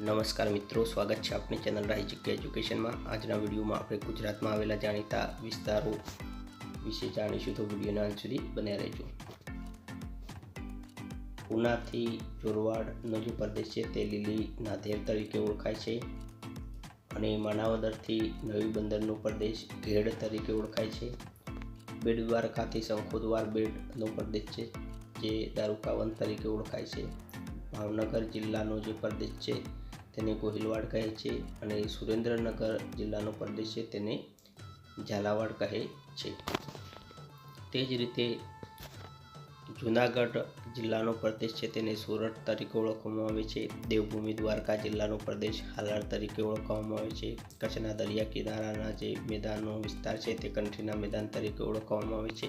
નમસ્કાર મિત્રો, સ્વાગત છે આપણી ચેનલ રાહી જગ્યા એજ્યુકેશનમાં. આજના વિડીયોમાં આપણે ગુજરાતમાં આવેલા જાણીતા વિસ્તારો વિશે જાણીશું. તો વિડીયોના અંત સુધી બન્યા રહેજો. ઉનાથી જોરવાડનો જે પ્રદેશ છે, તે લીલી નાધેર તરીકે ઓળખાય છે અને માણાવદરથી નવી બંદરનો પ્રદેશ ઘેડ તરીકે ઓળખાય છે. બેડ દ્વારકાથી શંખોદ્વાર બેડનો પ્રદેશ છે, જે દારૂકાવન તરીકે ઓળખાય છે. ભાવનગર જિલ્લાનો જે પ્રદેશ છે તેને ગોહિલવાડ કહે છે અને સુરેન્દ્રનગર જિલ્લાનો પ્રદેશ છે તેને ઝાલાવાડ કહે છે. તે જ રીતે જૂનાગઢ જિલ્લાનો પ્રદેશ છે તેને સુરત તરીકે ઓળખવામાં આવે છે. દેવભૂમિ દ્વારકા જિલ્લાનો પ્રદેશ હાલાર તરીકે ઓળખવામાં આવે છે. કચ્છના દરિયા કિનારાના જે મેદાનનો વિસ્તાર છે તે કંઠીના મેદાન તરીકે ઓળખવામાં આવે છે.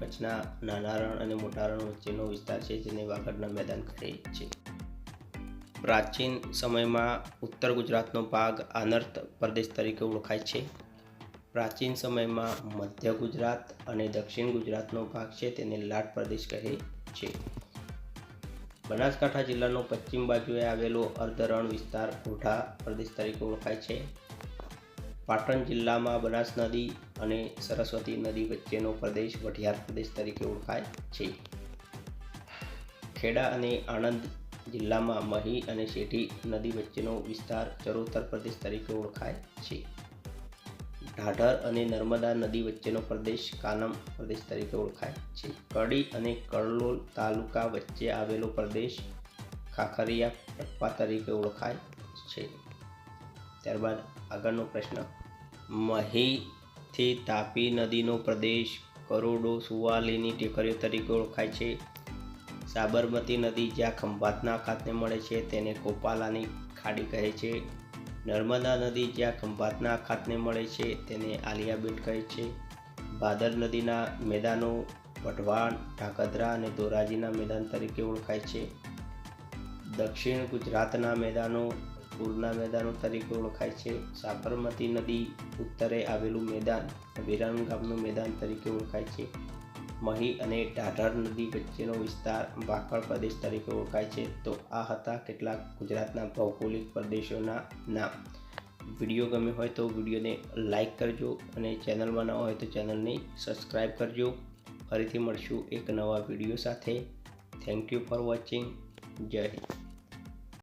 કચ્છના નાના રણ અને મોટા રણ વચ્ચેનો વિસ્તાર છે જેને વાગડના મેદાન કહે છે. પ્રાચીન સમયમાં ઉત્તર ગુજરાતનો ભાગ આનર્ત પ્રદેશ તરીકે ઓળખાય છે. પ્રાચીન સમયમાં મધ્ય ગુજરાત અને દક્ષિણ ગુજરાતનો ભાગ છે તેને લાટ પ્રદેશ કહે છે. બનાસકાંઠા જિલ્લાનો પશ્ચિમ બાજુએ આવેલો અર્ધરણ વિસ્તાર કોઠા પ્રદેશ તરીકે ઓળખાય છે. પાટણ જિલ્લામાં બનાસ નદી અને સરસ્વતી નદી વચ્ચેનો પ્રદેશ વઢિયાર પ્રદેશ તરીકે ઓળખાય છે. ખેડા અને આણંદ જિલ્લામાં મહી અને શેઠી નદી વચ્ચેનો વિસ્તાર ચરોતર પ્રદેશ તરીકે ઓળખાય છે. ઢાઢર અને નર્મદા નદી વચ્ચેનો પ્રદેશ કાનમ પ્રદેશ તરીકે ઓળખાય છે. કડી અને કડલોલ તાલુકા વચ્ચે આવેલો પ્રદેશ ખાખરિયા ટપ્પા તરીકે ઓળખાય છે. ત્યારબાદ આગળનો પ્રશ્ન. મહીથી તાપી નદીનો પ્રદેશ કરોડો સુવાલીની ટેકરીઓ તરીકે ઓળખાય છે. સાબરમતી નદી જ્યાં ખંભાતના ખાતે મળે છે, તેને કોપાલાની ખાડી કહે છે. નર્મદા નદી જ્યાં ખંભાતના ખાતને મળે છે, તેને આલિયા બેટ કહે છે. ભાદર નદીના મેદાનો વઢવાણ ઢાકદરા અને ધોરાજીના મેદાન તરીકે ઓળખાય છે. દક્ષિણ ગુજરાતના મેદાનો, પૂરના મેદાનો તરીકે ઓળખાય છે. સાબરમતી નદી ઉત્તરે આવેલું મેદાન વિરાણ ગામનું મેદાન તરીકે ઓળખાય છે. મહી અને ઢાઢર નદી વચ્ચેનો વિસ્તાર વાકડ પ્રદેશ તરીકે ઓળખાય છે. તો આ હતા કેટલાક ગુજરાતના ભૌગોલિક પ્રદેશોના નામ. વીડિયો ગમ્યો હોય તો વિડીયોને લાઇક કરજો અને ચેનલમાં ન હોય તો ચેનલને સબસ્ક્રાઈબ કરજો. ફરીથી મળશું એક નવા વીડિયો સાથે. Thank you for watching. Jai Hind.